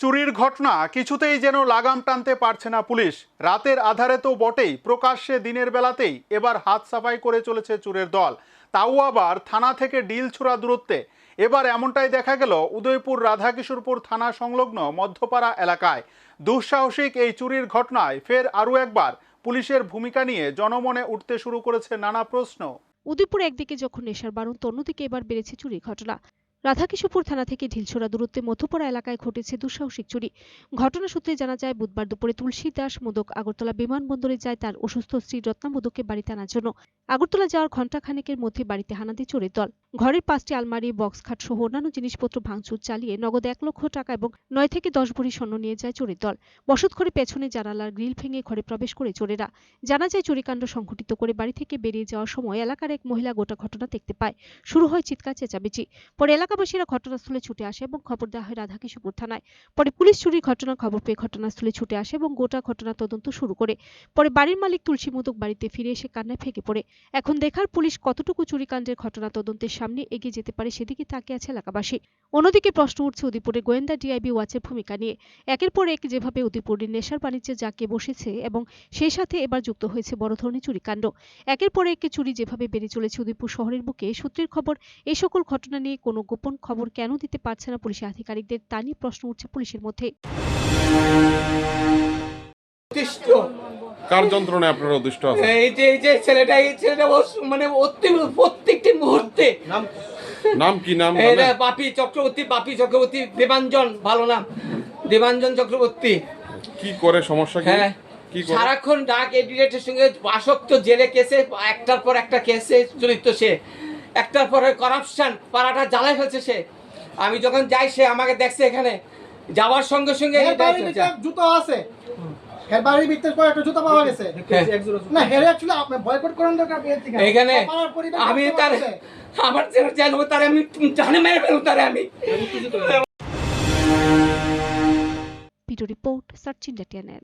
চুরির ঘটনা কিছুতেই যেন লাগাম টানতে পারছে না পুলিশ। রাতের আধারে তো বটেই, প্রকাশ্যে দিনের বেলাতেই এবার হাত সাফাই করে চলেছে চুরের দল। তাও আবার থানা থেকে ডিল ছোড়া দূরত্বে। এবার এমনটাই দেখা গেল উদয়পুর রাধাকিশোরপুর থানা সংলগ্ন মধ্যপাড়া এলাকায়। দুঃসাহসিক এই চুরির ঘটনায় ফের আরও একবার পুলিশের ভূমিকা নিয়ে জনমনে উঠতে শুরু করেছে নানা প্রশ্ন। উদয়পুর একদিকে যখন নেশার বারণ অন্যদিকে এবার বেড়েছে চুরির ঘটনা। রাধাকিশোরপুর থানা থেকে ঢিলছোড়া দূরত্বে মধ্যপাড়া এলাকায় ঘটেছে দুঃসাহসিক চুরি। ঘটনা সূত্রে জানা যায়, বুধবার দুপুরে তুলসী দাস মোদক আগরতলা বিমানবন্দরে যায় তার অসুস্থ স্ত্রী রত্না মোদককে বাড়িতে আনার জন্য। আগরতলা যাওয়ার ঘণ্টা খানেকের মধ্যে বাড়িতে হানা দিয়ে চোরের দল। ঘরের পাঁচটি আলমারি বক্স খাট সহ অন্যান্য জিনিসপত্র ভাঙচুর চালিয়ে নগদ এক লক্ষ টাকা এবং নয় থেকে দশ ভরি স্বর্ণ নিয়ে যায় চোরের দল। বসত করে পেছনে জানালার গ্রিল ভেঙে ঘরে প্রবেশ করে চোরেরা। জানা যায়, চুরিকাণ্ড সংঘটিত করে বাড়ি থেকে বেরিয়ে যাওয়ার সময় এলাকার এক মহিলা গোটা ঘটনা দেখতে পায়। শুরু হয় চিৎকার, চেঁচামেচি। পরে এলাকাবাসীরা ঘটনাস্থলে ছুটে আসে এবং খবর দেওয়া হয় রাধাকিশোরপুর থানায়। পরে পুলিশ চুরির ঘটনার খবর পেয়ে ঘটনাস্থলে ছুটে আসে এবং গোটা ঘটনা তদন্ত শুরু করে। পরে বাড়ির মালিক তুলসী মোদক বাড়িতে ফিরে এসে কান্নায় ফেঁকে পড়ে। এখন দেখার পুলিশ কতটুকু চুরিকাণ্ডের ঘটনা তদন্তের সামনে এগিয়ে যেতে পারে সেদিকে তাকিয়ে আছে এলাকাবাসী। অন্যদিকে প্রশ্ন উঠছে উদয়পুরে গোয়েন্দা ডিআইবি ওয়াচের ভূমিকা নিয়ে। একের পর এক যেভাবে উদয়পুরের নেশার বাণিজ্যে জাঁকে বসেছে এবং সেই সাথে এবার যুক্ত হয়েছে বড় ধরনের চুরিকাণ্ড। একের পর এক চুরি যেভাবে বেড়ে চলেছে উদয়পুর শহরের বুকে, সূত্রের খবর এই সকল ঘটনা নিয়ে কোনো গোপন খবর কেন দিতে পারছে না পুলিশ আধিকারিকদের তা নিয়ে প্রশ্ন উঠছে পুলিশের মধ্যে। কার যন্ত্রণায় আপনারা অদৃষ্ট আছেন? এই যে এই যে ছেলেটা এই ছেলেটা মানে প্রত্যেকটি মুহূর্তে। নাম কি? নাম চক্রবর্তী বাপি চক্রবর্তী দেবাঞ্জন ভালো নাম। দেবাঞ্জন চক্রবর্তী। কি করে সমস্যা কি? হ্যাঁ। সারাক্ষণ ডাক এডিটের সঙ্গে আসক্ত জেলে কেসে একটার পর একটা কেসে জড়িত সে। একটার পর করাপশন পাড়াটা জ্বালাই ফেলছে সে। আমি যখন যাই সে আমাকে দেখছে এখানে। যাওয়ার সঙ্গে সঙ্গে ভিতরে জুতো আছে। এর বাড়ির ভিতরে পরে একটা জুতো পাওয়া গেছে। না হেরে অ্যাকচুয়ালি আপনি বয়কট করার দরকার এর থেকে এইখানে পাড়ার পরিবেশ আমি তার। আমার আমি জানে মেরে ফেলব তারে আমি। Video report search India TNN